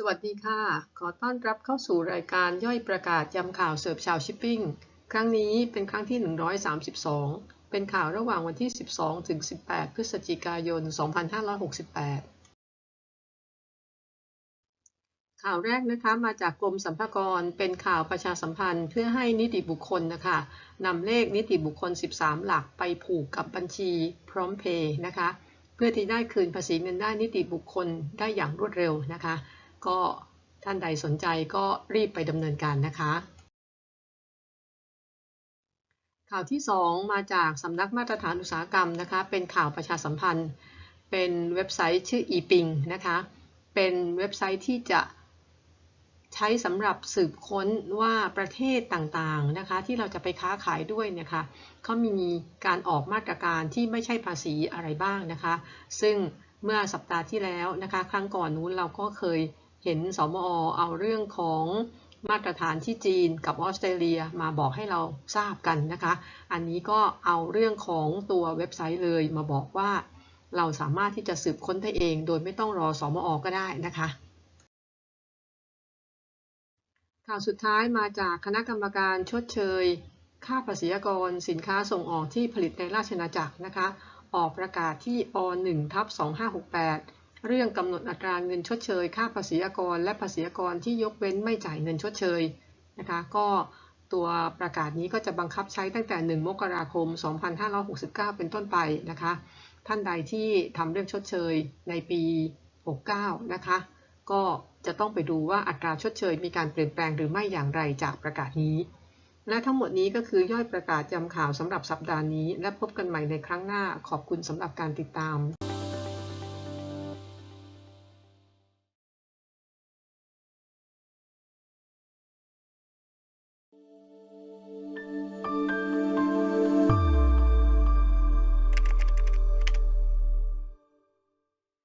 สวัสดีค่ะ ขอต้อนรับเข้าสู่รายการย่อยประกาศยำข่าวเสิร์ฟชาวชิปปิ้ง ครั้งนี้เป็นครั้งที่ 132 เป็นข่าวระหว่างวันที่ 12 ถึง 18 พฤศจิกายน 2568 ข่าวแรกนะคะมาจากกรมสรรพากร เป็นข่าวประชาสัมพันธ์เพื่อให้นิติบุคคลนะคะนำเลขนิติบุคคล 13 หลักไปผูกกับบัญชีพร้อมเพย์นะคะ เพื่อที่ได้คืนภาษีเงินได้นิติบุคคลได้อย่างรวดเร็วนะคะ ก็ท่านใดสนใจก็รีบไปดำเนินการนะคะ ข่าวที่ 2 มาจากสำนักมาตรฐานอุตสาหกรรมนะคะ เป็นข่าวประชาสัมพันธ์ เป็นเว็บไซต์ชื่อ e-ping นะคะ เป็นเว็บไซต์ที่จะใช้สำหรับสืบค้นว่าประเทศต่างๆนะคะ ที่เราจะไปค้าขายด้วยนะคะเขามีการออกมาตรการที่ไม่ใช่ภาษีอะไรบ้างนะคะ ซึ่งเมื่อสัปดาห์ที่แล้วนะคะ ครั้งก่อนนู้นเราก็เคย เห็นสมอเอาเรื่องของมาตรฐานที่จีนกับออสเตรเลียมาบอกให้เราทราบกันนะคะ อันนี้ก็เอาเรื่องของตัวเว็บไซต์เลยมาบอกว่า เราสามารถที่จะสืบค้นได้เอง โดยไม่ต้องรอสมอก็ได้นะคะ ข่าวสุดท้ายมาจากคณะกรรมการชดเชย ค่าภาษีอากร สินค้าส่งออกที่ผลิตในราชอาณาจักรนะคะ ออกประกาศที่อ1ทับ2568 เรื่องกำหนดอัตราเงินชดเชย ค่าภาษีอากร และภาษีอากรที่ยกเว้นไม่จ่ายเงินชดเชยนะคะก็ตัวประกาศนี้ก็จะบังคับใช้ตั้งแต่ 1 มกราคม 2569 เป็นต้นไปนะคะ ท่านใดที่ทำเรื่องชดเชยในปี 69 นะคะ ก็จะต้องไปดูว่าอัตราชดเชยมีการเปลี่ยนแปลงหรือไม่อย่างไรจากประกาศนี้ และทั้งหมดนี้ก็คือย่อยประกาศจำข่าวสำหรับสัปดาห์นี้ และพบกันใหม่ในครั้งหน้าขอบคุณสำหรับการติดตาม